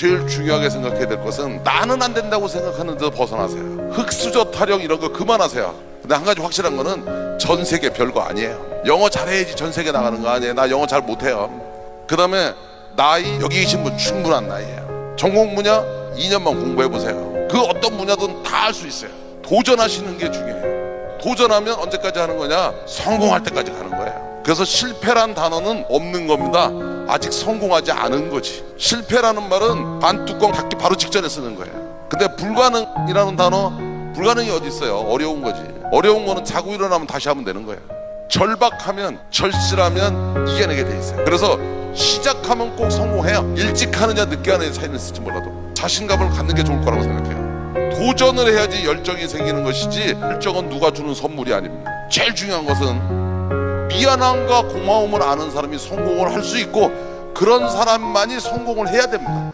제일 중요하게 생각해야 될 것은 나는 안 된다고 생각하는 데 벗어나세요. 흑수저 타령 이런 거 그만하세요. 근데 한 가지 확실한 거는 전 세계 별거 아니에요. 영어 잘해야지 전 세계 나가는 거 아니에요. 나 영어 잘 못해요. 그 다음에 나이 여기 계신 분 충분한 나이에요. 전공 분야 2년만 공부해 보세요. 그 어떤 분야든 다 할 수 있어요. 도전하시는 게 중요해요. 도전하면 언제까지 하는 거냐? 성공할 때까지 가는 거예요. 그래서 실패란 단어는 없는 겁니다. 아직 성공하지 않은 거지. 실패라는 말은 반 뚜껑 닫기 바로 직전에 쓰는 거예요. 근데 불가능이라는 단어, 불가능이 어디 있어요? 어려운 거지. 어려운 거는 자고 일어나면 다시 하면 되는 거예요. 절박하면 절실하면 이겨내게 돼 있어요. 그래서 시작하면 꼭 성공해요. 일찍 하느냐 늦게 하느냐 차이는 있을지 몰라도 자신감을 갖는 게 좋을 거라고 생각해요. 도전을 해야지 열정이 생기는 것이지 열정은 누가 주는 선물이 아닙니다. 제일 중요한 것은 미안함과 고마움을 아는 사람이 성공을 할 수 있고 그런 사람만이 성공을 해야 됩니다.